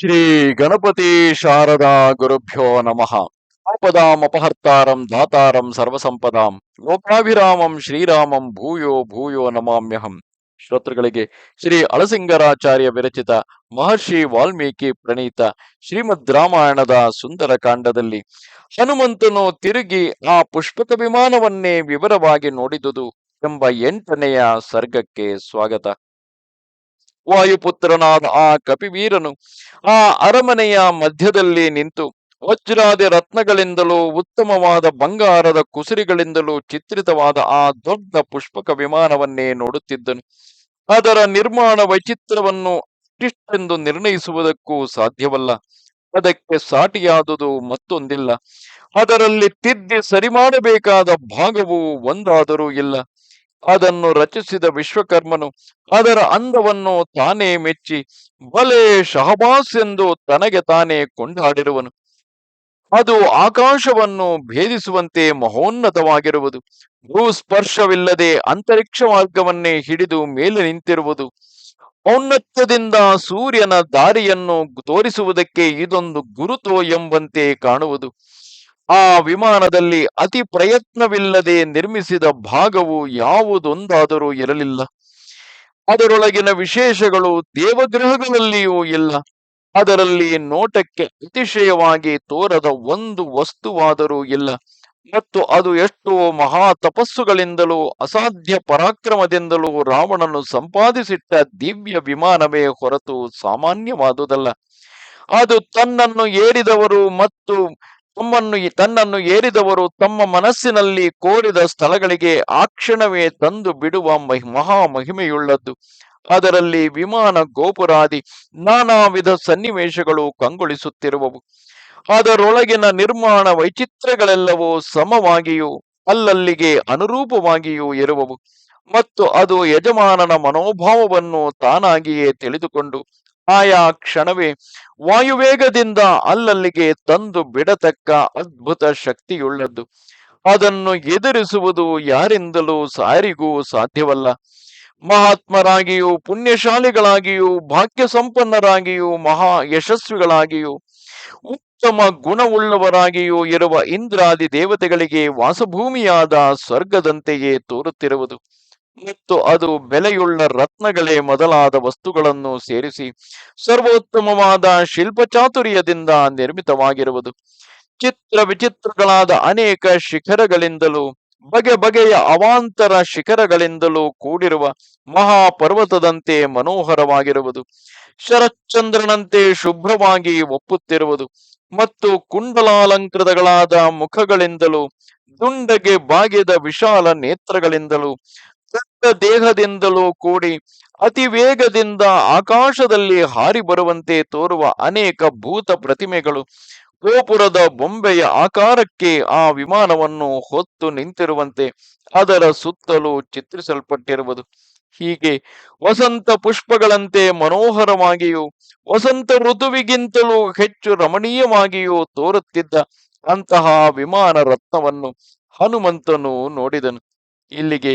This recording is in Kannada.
ಶ್ರೀ ಗಣಪತಿ ಶಾರದಾ ಗುರುಭ್ಯೋ ನಮಃ. ಆಪದಾಂ ಅಪಹರ್ತಾರಂ ದಾತಾರಂ ಸರ್ವಸಂಪದಾಂ. ಲೋಕಾಭಿರಾಮಂ ಶ್ರೀರಾಮಂ ಭೂಯೋ ಭೂಯೋ ನಮಾಮ್ಯಹಂ. ಶ್ರೋತೃಗಳಿಗೆ ಶ್ರೀ ಅಳಸಿಂಗರಾಚಾರ್ಯ ವಿರಚಿತ ಮಹರ್ಷಿ ವಾಲ್ಮೀಕಿ ಪ್ರಣೀತ ಶ್ರೀಮದ್ ರಾಮಾಯಣದ ಸುಂದರ ಕಾಂಡದಲ್ಲಿ ಹನುಮಂತನು ತಿರುಗಿ ಆ ಪುಷ್ಪಕ ವಿಮಾನವನ್ನೇ ವಿವರವಾಗಿ ನೋಡಿದುದು ಎಂಬ ಎಂಟನೆಯ ಸರ್ಗಕ್ಕೆ ಸ್ವಾಗತ. ವಾಯುಪುತ್ರನಾದ ಆ ಕಪಿವೀರನು ಆ ಅರಮನೆಯ ಮಧ್ಯದಲ್ಲಿ ನಿಂತು ವಜ್ರಾದಿ ರತ್ನಗಳಿಂದಲೂ ಉತ್ತಮವಾದ ಬಂಗಾರದ ಕುಸುರಿಗಳಿಂದಲೂ ಚಿತ್ರಿತವಾದ ಆ ದೊಡ್ಡ ಪುಷ್ಪಕ ವಿಮಾನವನ್ನೇ ನೋಡುತ್ತಿದ್ದನು. ಅದರ ನಿರ್ಮಾಣ ವೈಚಿತ್ರವನ್ನು ಇಷ್ಟೆಂದು ನಿರ್ಣಯಿಸುವುದಕ್ಕೂ ಸಾಧ್ಯವಲ್ಲ. ಅದಕ್ಕೆ ಸಾಟಿಯಾದುದು ಮತ್ತೊಂದಿಲ್ಲ. ಅದರಲ್ಲಿ ತಿದ್ದಿ ಸರಿ ಮಾಡಬೇಕಾದ ಭಾಗವೂ ಒಂದಾದರೂ ಇಲ್ಲ. ಅದನ್ನು ರಚಿಸಿದ ವಿಶ್ವಕರ್ಮನು ಅದರ ಅಂದವನ್ನು ತಾನೇ ಮೆಚ್ಚಿ, ಬಲೆ ಶಹಬಾಸ್ ಎಂದು ತನಗೆ ತಾನೇ ಕೊಂಡಾಡಿರುವನು. ಅದು ಆಕಾಶವನ್ನು ಭೇದಿಸುವಂತೆ ಮಹೋನ್ನತವಾಗಿರುವುದು. ಭೂಸ್ಪರ್ಶವಿಲ್ಲದೆ ಅಂತರಿಕ್ಷ ಮಾರ್ಗವನ್ನೇ ಹಿಡಿದು ಮೇಲೆ ನಿಂತಿರುವುದು. ಔನ್ನತ್ಯದಿಂದ ಸೂರ್ಯನ ದಾರಿಯನ್ನು ತೋರಿಸುವುದಕ್ಕೆ ಇದೊಂದು ಗುರುತು ಎಂಬಂತೆ ಕಾಣುವುದು. ಆ ವಿಮಾನದಲ್ಲಿ ಅತಿ ಪ್ರಯತ್ನವಿಲ್ಲದೆ ನಿರ್ಮಿಸಿದ ಭಾಗವು ಯಾವುದೊಂದಾದರೂ ಇರಲಿಲ್ಲ. ಅದರೊಳಗಿನ ವಿಶೇಷಗಳು ದೇವಗೃಹಗಳಲ್ಲಿಯೂ ಇಲ್ಲ. ಅದರಲ್ಲಿ ನೋಟಕ್ಕೆ ಅತಿಶಯವಾಗಿ ತೋರದ ಒಂದು ವಸ್ತುವಾದರೂ ಇಲ್ಲ. ಮತ್ತು ಅದು ಎಷ್ಟೋ ಮಹಾ ತಪಸ್ಸುಗಳಿಂದಲೂ, ಅಸಾಧ್ಯ ಪರಾಕ್ರಮದಿಂದಲೂ ರಾವಣನು ಸಂಪಾದಿಸಿಟ್ಟ ದಿವ್ಯ ವಿಮಾನವೇ ಹೊರತು ಸಾಮಾನ್ಯವಾದುದಲ್ಲ. ಅದು ತನ್ನನ್ನು ಏರಿದವರು ಮತ್ತು ತಮ್ಮನ್ನು ತನ್ನನ್ನು ಏರಿದವರು ತಮ್ಮ ಮನಸ್ಸಿನಲ್ಲಿ ಕೋರಿದ ಸ್ಥಳಗಳಿಗೆ ಆ ಕ್ಷಣವೇ ತಂದು ಬಿಡುವ ಮಹಿ ಮಹಾ ಮಹಿಮೆಯುಳ್ಳದ್ದು ಅದರಲ್ಲಿ ವಿಮಾನ ಗೋಪುರಾದಿ ನಾನಾ ವಿಧ ಸನ್ನಿವೇಶಗಳು ಕಂಗೊಳಿಸುತ್ತಿರುವವು. ಅದರೊಳಗಿನ ನಿರ್ಮಾಣ ವೈಚಿತ್ರ್ಯಗಳೆಲ್ಲವೂ ಸಮವಾಗಿಯೂ ಅಲ್ಲಲ್ಲಿಗೆ ಅನುರೂಪವಾಗಿಯೂ ಇರುವವು. ಮತ್ತು ಅದು ಯಜಮಾನನ ಮನೋಭಾವವನ್ನು ತಾನಾಗಿಯೇ ತಿಳಿದುಕೊಂಡು ಆಯಾ ಕ್ಷಣವೇ ವಾಯುವೇಗದಿಂದ ಅಲ್ಲಲ್ಲಿಗೆ ತಂದು ಬಿಡತಕ್ಕ ಅದ್ಭುತ ಶಕ್ತಿಯುಳ್ಳದ್ದು. ಅದನ್ನು ಎದುರಿಸುವುದು ಯಾರಿಂದಲೂ ಸಾರಿಗೂ ಸಾಧ್ಯವಲ್ಲ. ಮಹಾತ್ಮರಾಗಿಯೂ, ಪುಣ್ಯಶಾಲಿಗಳಾಗಿಯೂ ಭಾಗ್ಯ ಸಂಪನ್ನರಾಗಿಯೂ ಮಹಾ ಯಶಸ್ವಿಗಳಾಗಿಯೂ ಉತ್ತಮ ಗುಣವುಳ್ಳವರಾಗಿಯೂ ಇರುವ ಇಂದ್ರಾದಿ ದೇವತೆಗಳಿಗೆ ವಾಸಭೂಮಿಯಾದ ಸ್ವರ್ಗದಂತೆಯೇ ತೋರುತ್ತಿರುವುದು. ಮತ್ತು ಅದು ಬೆಲೆಯುಳ್ಳ ರತ್ನಗಳೇ ಮೊದಲಾದ ವಸ್ತುಗಳನ್ನು ಸೇರಿಸಿ ಸರ್ವೋತ್ತಮವಾದ ಶಿಲ್ಪಚಾತುರ್ಯದಿಂದ ನಿರ್ಮಿತವಾಗಿರುವುದು. ಚಿತ್ರ ವಿಚಿತ್ರಗಳಾದ ಅನೇಕ ಶಿಖರಗಳಿಂದಲೂ, ಬಗೆ ಬಗೆಯ ಅವಾಂತರ ಶಿಖರಗಳಿಂದಲೂ ಕೂಡಿರುವ ಮಹಾಪರ್ವತದಂತೆ ಮನೋಹರವಾಗಿರುವುದು. ಶರಚಂದ್ರನಂತೆ ಶುಭ್ರವಾಗಿ ಒಪ್ಪುತ್ತಿರುವುದು ಮತ್ತು ಕುಂಡಲಾಲಂಕೃತಗಳಾದ ಮುಖಗಳಿಂದಲೂ, ದುಂಡಗೆ ಬಾಗಿದ ವಿಶಾಲ ನೇತ್ರಗಳಿಂದಲೂ ದೇಹದಿಂದಲೂ ಕೂಡಿ ಅತಿ ವೇಗದಿಂದ ಆಕಾಶದಲ್ಲಿ ಹಾರಿ ಬರುವಂತೆ ತೋರುವ ಅನೇಕ ಭೂತ ಪ್ರತಿಮೆಗಳು ಗೋಪುರದ ಬೊಂಬೆಯ ಆಕಾರಕ್ಕೆ ಆ ವಿಮಾನವನ್ನು ಹೊತ್ತು ನಿಂತಿರುವಂತೆ ಅದರ ಸುತ್ತಲೂ ಚಿತ್ರಿಸಲ್ಪಟ್ಟಿರುವುದು. ಹೀಗೆ ವಸಂತ ಪುಷ್ಪಗಳಂತೆ ಮನೋಹರವಾಗಿಯೂ ವಸಂತ ಋತುವಿಗಿಂತಲೂ ಹೆಚ್ಚು ರಮಣೀಯವಾಗಿಯೂ ತೋರುತ್ತಿದ್ದ ಅಂತಹ ವಿಮಾನ ರತ್ನವನ್ನು ಹನುಮಂತನು ನೋಡಿದನು. ಇಲ್ಲಿಗೆ